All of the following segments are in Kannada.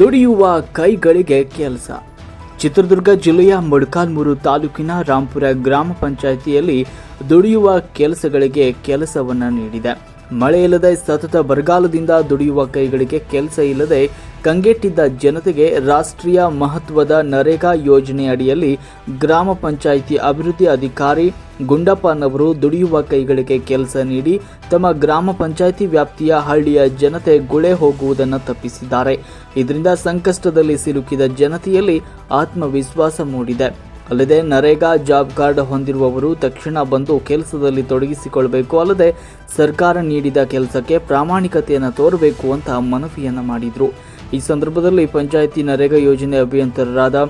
ದುಡಿಯುವ ಕೈಗಳಿಗೆ ಕೆಲಸ. ಚಿತ್ರದುರ್ಗ ಜಿಲ್ಲೆಯ ಮಡ್ಕಾಲ್ಮೂರು ತಾಲೂಕಿನ ರಾಂಪುರ ಗ್ರಾಮ ಪಂಚಾಯಿತಿಯಲ್ಲಿ ದುಡಿಯುವ ಕೆಲಸಗಳಿಗೆ ಕೆಲಸವನ್ನು ನೀಡಿದೆ. ಮಳೆ ಇಲ್ಲದೆ ಸತತ ಬರಗಾಲದಿಂದ ದುಡಿಯುವ ಕೈಗಳಿಗೆ ಕೆಲಸ ಇಲ್ಲದೆ ಕಂಗೆಟ್ಟಿದ್ದ ಜನತೆಗೆ ರಾಷ್ಟ್ರೀಯ ಮಹತ್ವದ ನರೇಗಾ ಯೋಜನೆ ಅಡಿಯಲ್ಲಿ ಗ್ರಾಮ ಪಂಚಾಯಿತಿ ಅಭಿವೃದ್ಧಿ ಅಧಿಕಾರಿ ಗುಂಡಪ್ಪನವರು ದುಡಿಯುವ ಕೈಗಳಿಗೆ ಕೆಲಸ ನೀಡಿ ತಮ್ಮ ಗ್ರಾಮ ಪಂಚಾಯಿತಿ ವ್ಯಾಪ್ತಿಯ ಹಳ್ಳಿಯ ಜನತೆ ಗುಳೆ ಹೋಗುವುದನ್ನು ತಪ್ಪಿಸಿದ್ದಾರೆ. ಇದರಿಂದ ಸಂಕಷ್ಟದಲ್ಲಿ ಸಿಲುಕಿದ ಜನತೆಯಲ್ಲಿ ಆತ್ಮವಿಶ್ವಾಸ ಮೂಡಿದೆ. ಅಲ್ಲದೆ ನರೇಗಾ ಜಾಬ್ ಕಾರ್ಡ್ ಹೊಂದಿರುವವರು ತಕ್ಷಣ ಬಂದು ಕೆಲಸದಲ್ಲಿ ತೊಡಗಿಸಿಕೊಳ್ಳಬೇಕು ಅಲ್ಲದೆ ಸರ್ಕಾರ ನೀಡಿದ ಕೆಲಸಕ್ಕೆ ಪ್ರಾಮಾಣಿಕತೆಯನ್ನು ತೋರಬೇಕು ಅಂತ ಮನವಿಯನ್ನು ಮಾಡಿದರು. ಈ ಸಂದರ್ಭದಲ್ಲಿ ಪಂಚಾಯಿತಿ ನರೇಗಾ ಯೋಜನೆ ಅಭಿಯಂತರರಾದ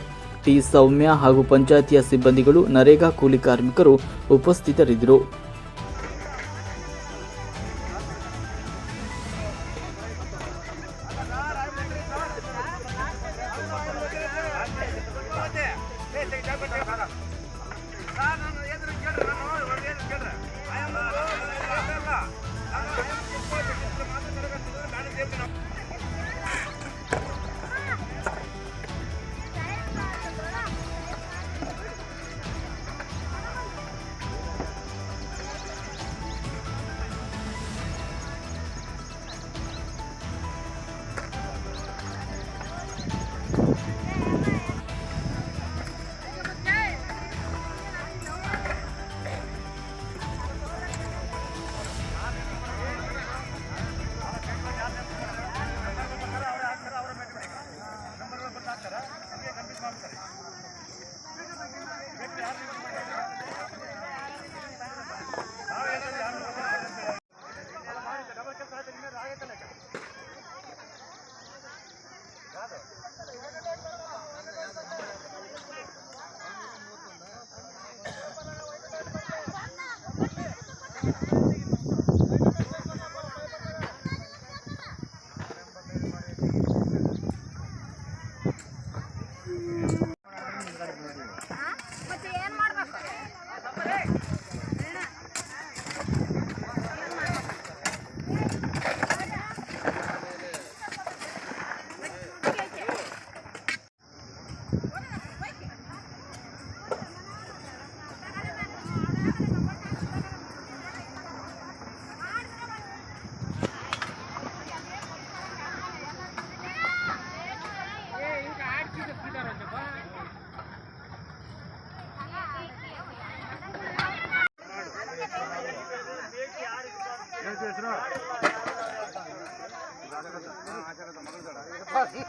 ಟಿ ಸೌಮ್ಯ ಹಾಗೂ ಪಂಚಾಯಿತಿಯ ಸಿಬ್ಬಂದಿಗಳು ನರೇಗಾ ಕೂಲಿ ಕಾರ್ಮಿಕರು ಉಪಸ್ಥಿತರಿದ್ದರು. Claro.